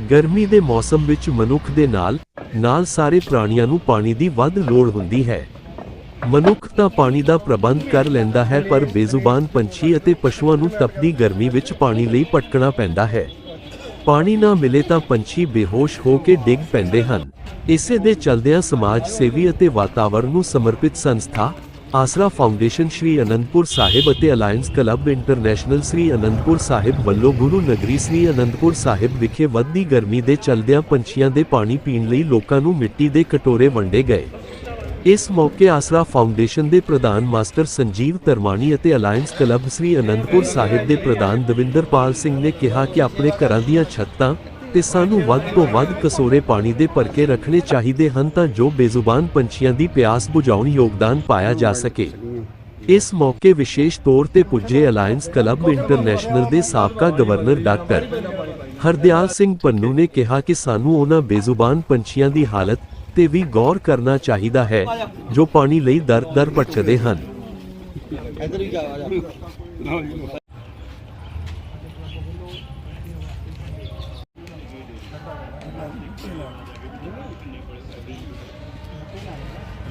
ਗਰਮੀ ਦੇ ਮੌਸਮ ਵਿੱਚ ਮਨੁੱਖ ਦੇ ਨਾਲ ਨਾਲ ਸਾਰੇ ਪ੍ਰਾਣੀਆਂ ਨੂੰ ਪਾਣੀ ਦੀ ਵੱਧ ਲੋੜ ਹੁੰਦੀ ਹੈ। ਮਨੁੱਖ ਤਾਂ ਪਾਣੀ ਦਾ ਪ੍ਰਬੰਧ ਕਰ ਲੈਂਦਾ ਹੈ, ਪਰ ਬੇਜ਼ੁਬਾਨ ਪੰਛੀ ਅਤੇ ਪਸ਼ੂਆਂ ਨੂੰ ਤਪਦੀ ਗਰਮੀ ਵਿੱਚ ਪਾਣੀ ਲਈ ਭਟਕਣਾ ਪੈਂਦਾ ਹੈ। ਪਾਣੀ ਨਾ ਮਿਲੇ ਤਾਂ ਪੰਛੀ ਬੇਹੋਸ਼ ਹੋ ਕੇ ਡਿੱਗ ਪੈਂਦੇ ਹਨ। ਇਸੇ ਦੇ ਚਲਦਿਆਂ ਸਮਾਜ ਸੇਵੀ ਅਤੇ ਵਾਤਾਵਰਣ ਨੂੰ ਸਮਰਪਿਤ ਸੰਸਥਾ ਆਸਰਾ ਫਾਊਂਡੇਸ਼ਨ ਸ਼੍ਰੀ ਅਨੰਦਪੁਰ ਸਾਹਿਬ ਅਤੇ alliance club international Shri Anandpur Sahib ਵੱਲੋਂ ਗੁਰੂ ਨਗਰੀ ਸ਼੍ਰੀ ਅਨੰਦਪੁਰ ਸਾਹਿਬ ਵਿਖੇ ਵੱਧਦੀ ਗਰਮੀ ਦੇ ਚਲਦਿਆਂ ਪੰਛੀਆਂ ਦੇ ਪਾਣੀ ਪੀਣ ਲਈ ਲੋਕਾਂ ਨੂੰ ਮਿੱਟੀ ਦੇ ਕਟੋਰੇ ਵੰਡੇ ਗਏ। ਇਸ ਮੌਕੇ ਆਸਰਾ ਫਾਊਂਡੇਸ਼ਨ ਦੇ ਪ੍ਰਧਾਨ ਮਾਸਟਰ ਸੰਜੀਵ ਤਰਮਾਣੀ ਅਤੇ ਅਲਾਇੰਸ ਕਲੱਬ ਸ੍ਰੀ ਅਨੰਦਪੁਰ ਸਾਹਿਬ ਦੇ ਪ੍ਰਧਾਨ ਦਵਿੰਦਰਪਾਲ ਸਿੰਘ ਨੇ ਕਿਹਾ ਕਿ ਆਪਣੇ ਘਰਾਂ ਦੀਆਂ ਛੱਤਾਂ ਤੇ ਸਾਨੂੰ ਵੱਧ ਤੋਂ ਵੱਧ ਕਸੋਰੇ ਪਾਣੀ ਦੇ ਭਰ ਰੱਖਣੇ ਚਾਹੀਦੇ ਹਨ ਤਾਂ ਜੋ ਬੇਜ਼ੁਬਾਨ ਪੰਛੀਆਂ ਦੀ ਪਿਆਸ ਬੁਝਾਉਣ ਯੋਗਦਾਨ ਪਾਇਆ ਜਾ ਸਕੇ। ਇਸ ਮੌਕੇ ਵਿਸ਼ੇਸ਼ ਤੌਰ ਤੇ ਪੁੱਜੇ ਅਲਾਇੰਸ ਕਲੱਬ ਇੰਟਰਨੈਸ਼ਨਲ ਦੇ ਸਾਬਕਾ ਗਵਰਨਰ ਡਾਕਟਰ ਹਰਦਿਆਲ ਸਿੰਘ ਪੰਨੂ ਨੇ ਕਿਹਾ ਕਿ ਸਾਨੂੰ ਉਹਨਾਂ ਬੇਜ਼ੁਬਾਨ ਪੰਛੀਆਂ ਦੀ ਹਾਲਤ ਤੇ ਵੀ ਗੌਰ ਕਰਨਾ ਚਾਹੀਦਾ ਹੈ, ਜੋ ਪਾਣੀ ਲਈ ਦਰ-ਦਰ ਭਟਕਦੇ ਹਨ।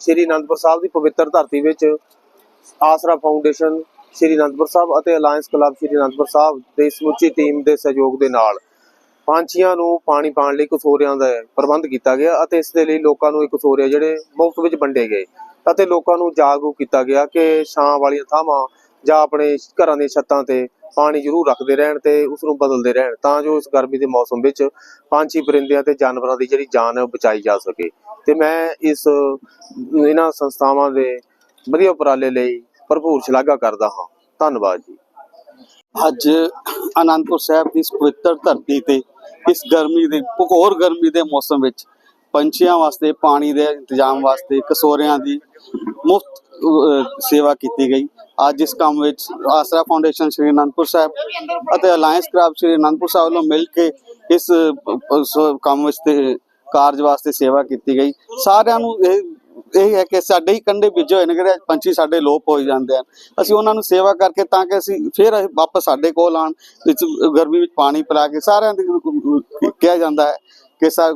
ਸ਼੍ਰੀ ਅਨੰਦਪੁਰ ਸਾਹਿਬ ਦੀ ਪਵਿੱਤਰ ਧਰਤੀ ਵਿੱਚ ਆਸਰਾ ਫਾਊਂਡੇਸ਼ਨ ਸ਼੍ਰੀ ਅਨੰਦਪੁਰ ਸਾਹਿਬ ਅਤੇ ਅਲਾਇੰਸ ਕਲੱਬ ਸ਼੍ਰੀ ਅਨੰਦਪੁਰ ਸਾਹਿਬ ਦੀ ਸਮੁੱਚੀ ਟੀਮ ਦੇ ਸਹਿਯੋਗ ਦੇ ਨਾਲ ਪੰਛੀਆਂ ਨੂੰ ਪਾਣੀ ਪਾਣ ਲਈ ਕਸੋਰਿਆਂ ਦਾ ਪ੍ਰਬੰਧ ਕੀਤਾ ਗਿਆ ਅਤੇ ਇਸ ਦੇ ਲਈ ਲੋਕਾਂ ਨੂੰ ਇਹ ਕਸੋਰੇ ਜਿਹੜੇ ਮੁਫਤ ਵਿੱਚ ਵੰਡੇ ਗਏ ਅਤੇ ਲੋਕਾਂ ਨੂੰ ਜਾਗਰੂਕ ਕੀਤਾ ਗਿਆ ਕਿ ਛਾਂ ਵਾਲੀਆਂ ਥਾਵਾਂ ਜਾਂ ਆਪਣੇ ਘਰਾਂ ਦੀਆਂ ਛੱਤਾਂ ਤੇ ਪਾਣੀ ਜ਼ਰੂਰ ਰੱਖਦੇ ਰਹਿਣ ਤੇ ਉਸ ਨੂੰ ਬਦਲਦੇ ਰਹਿਣ, ਤਾਂ ਜੋ ਇਸ ਗਰਮੀ ਦੇ ਮੌਸਮ ਵਿੱਚ ਪੰਛੀ ਪਰਿੰਦਿਆਂ ਤੇ ਜਾਨਵਰਾਂ ਦੀ ਜਿਹੜੀ ਜਾਨ ਹੈ ਉਹ ਬਚਾਈ ਜਾ ਸਕੇ। ਤੇ ਮੈਂ ਇਸ, ਇਹਨਾਂ ਸੰਸਥਾਵਾਂ ਦੇ ਵਧੀਆ ਉਪਰਾਲੇ ਲਈ ਭਰਪੂਰ ਸ਼ਲਾਘਾ ਕਰਦਾ ਹਾਂ। ਧੰਨਵਾਦ ਜੀ। ਅੱਜ ਆਨੰਦਪੁਰ ਸਾਹਿਬ ਦੀ ਇਸ ਪਵਿੱਤਰ ਧਰਤੀ ਤੇ ਇਸ ਗਰਮੀ ਦੇ ਭਗੌਰ ਗਰਮੀ ਦੇ ਮੌਸਮ ਵਿੱਚ ਪੰਛੀਆਂ ਵਾਸਤੇ, ਪਾਣੀ ਦੇ ਇੰਤਜ਼ਾਮ ਵਾਸਤੇ, ਕਸੋਰਿਆਂ ਦੀ ਮੁਫਤ ਸੇਵਾ ਕੀਤੀ ਗਈ। ਅੱਜ ਇਸ ਕੰਮ ਵਿੱਚ ਆਸਰਾ ਫਾਊਂਡੇਸ਼ਨ ਸ਼੍ਰੀ ਅਨੰਦਪੁਰ ਸਾਹਿਬ ਅਤੇ ਅਲਾਇੰਸ ਕਲੱਬ ਸ਼੍ਰੀ ਅਨੰਦਪੁਰ ਸਾਹਿਬ ਵੱਲੋਂ ਮਿਲ ਕੇ ਇਸ ਕੰਮ ਵਿੱਚ ਤੇ, ਕਾਰਜ ਵਾਸਤੇ ਸੇਵਾ ਕੀਤੀ ਗਈ। ਸਾਰਿਆਂ ਨੂੰ ਇਹ ਇਹ ਹੈ ਕਿ ਸਾਡੇ ਹੀ ਕੰਡੇ ਬੀਜੇ ਹੋਏ ਨੇ ਜਿਹੜੇ ਪੰਛੀ ਸਾਡੇ ਲੋਪ ਹੋ ਜਾਂਦੇ ਹਨ। ਅਸੀਂ ਉਹਨਾਂ ਨੂੰ ਸੇਵਾ ਕਰਕੇ ਤਾਂ ਕਿ ਅਸੀਂ ਫਿਰ ਅਸੀਂ ਵਾਪਸ ਸਾਡੇ ਕੋਲ ਆਣ ਵਿੱਚ ਗਰਮੀ ਵਿੱਚ ਪਾਣੀ ਪਿਲਾ ਕੇ ਸਾਰਿਆਂ ਦੇ ਕਿਹਾ ਜਾਂਦਾ ਹੈ ਕਿ ਸਾ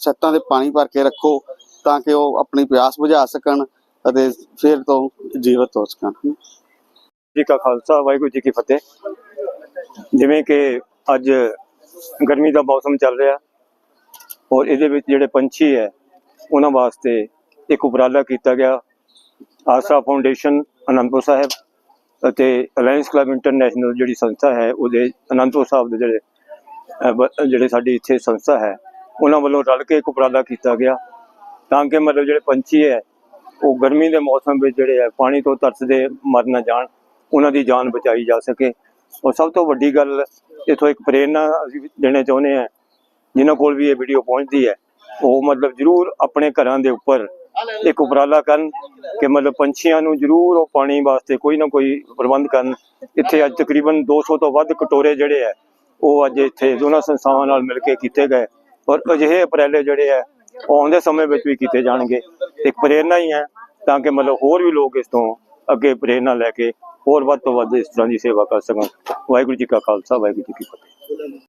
ਛੱਤਾਂ 'ਤੇ ਪਾਣੀ ਭਰ ਕੇ ਰੱਖੋ ਤਾਂ ਕਿ ਉਹ ਆਪਣੀ ਪਿਆਸ ਬੁਝਾ ਸਕਣ ਅਤੇ ਫਿਰ ਤੋਂ ਜੀਵਤ ਹੋ ਸਕਣ। ਜੀ ਕਾ ਖਾਲਸਾ, ਵਾਹਿਗੁਰੂ ਜੀ ਕੀ ਫਤਿਹ। ਜਿਵੇਂ ਕਿ ਅੱਜ ਗਰਮੀ ਦਾ ਮੌਸਮ ਚੱਲ ਰਿਹਾ ਔਰ ਇਹਦੇ ਵਿੱਚ ਜਿਹੜੇ ਪੰਛੀ ਹੈ, ਉਹਨਾਂ ਵਾਸਤੇ ਇੱਕ ਉਪਰਾਲਾ ਕੀਤਾ ਗਿਆ। ਆਸਰਾ ਫਾਊਂਡੇਸ਼ਨ, ਅਨੰਦਪੁਰ ਸਾਹਿਬ ਅਤੇ ਅਲਾਇੰਸ ਕਲੱਬ ਇੰਟਰਨੈਸ਼ਨਲ ਜਿਹੜੀ ਸੰਸਥਾ ਹੈ, ਉਹਦੇ ਅਨੰਦਪੁਰ ਸਾਹਿਬ ਦੇ ਜਿਹੜੇ ਜਿਹੜੇ ਸਾਡੀ ਇੱਥੇ ਸੰਸਥਾ ਹੈ ਉਹਨਾਂ ਵੱਲੋਂ ਰਲ ਕੇ ਇੱਕ ਉਪਰਾਲਾ ਕੀਤਾ ਗਿਆ, ਤਾਂ ਕਿ ਮਤਲਬ ਜਿਹੜੇ ਪੰਛੀ ਹੈ, ਉਹ ਗਰਮੀ ਦੇ ਮੌਸਮ ਵਿੱਚ ਜਿਹੜੇ ਹੈ, ਪਾਣੀ ਤੋਂ ਤਰਸਦੇ ਮਰ ਨਾ ਜਾਣ, ਉਹਨਾਂ ਦੀ ਜਾਨ ਬਚਾਈ ਜਾ ਸਕੇ। ਔਰ ਸਭ ਤੋਂ ਵੱਡੀ ਗੱਲ, ਇਥੋਂ ਇੱਕ ਪ੍ਰੇਰਨਾ ਅਸੀਂ ਦੇਣਾ ਚਾਹੁੰਦੇ ਹਾਂ, ਜਿਨ੍ਹਾਂ ਕੋਲ ਵੀ ਇਹ ਵੀਡੀਓ ਪਹੁੰਚਦੀ ਹੈ, ਉਹ ਮਤਲਬ ਜਰੂਰ ਆਪਣੇ ਘਰਾਂ ਦੇ ਉੱਪਰ ਇੱਕ ਉਪਰਾਲਾ ਕਰਨ, ਕਿ ਮਤਲਬ ਪੰਛੀਆਂ ਨੂੰ ਜਰੂਰ ਉਹ ਪਾਣੀ ਵਾਸਤੇ ਕੋਈ ਨਾ ਕੋਈ ਪ੍ਰਬੰਧ ਕਰਨ। ਇੱਥੇ ਅੱਜ ਤਕਰੀਬਨ 200 ਤੋਂ ਵੱਧ ਕਟੋਰੇ ਜਿਹੜੇ ਹੈ, ਉਹ ਅੱਜ ਇੱਥੇ ਦੋਨਾਂ ਸੰਸਥਾਵਾਂ ਨਾਲ ਮਿਲ ਕੇ ਕੀਤੇ ਗਏ। ਔਰ ਅਜਿਹੇ ਉਪਰਾਲੇ ਜਿਹੜੇ ਹੈ ਉਹ ਆਉਂਦੇ ਸਮੇਂ ਵਿੱਚ ਵੀ ਕੀਤੇ ਜਾਣਗੇ। ਇੱਕ ਪ੍ਰੇਰਨਾ ਹੀ ਹੈ ਤਾਂ ਕਿ ਮਤਲਬ ਹੋਰ ਵੀ ਲੋਕ ਇਸ ਤੋਂ ਅੱਗੇ ਪ੍ਰੇਰਨਾ ਲੈ ਕੇ ਹੋਰ ਵੱਧ ਤੋਂ ਵੱਧ ਇਸ ਤਰ੍ਹਾਂ ਦੀ ਸੇਵਾ ਕਰ ਸਕਣ। ਵਾਹਿਗੁਰੂ ਜੀ ਕਾ ਖਾਲਸਾ, ਵਾਹਿਗੁਰੂ ਜੀ ਕੀ ਫਤਿਹ।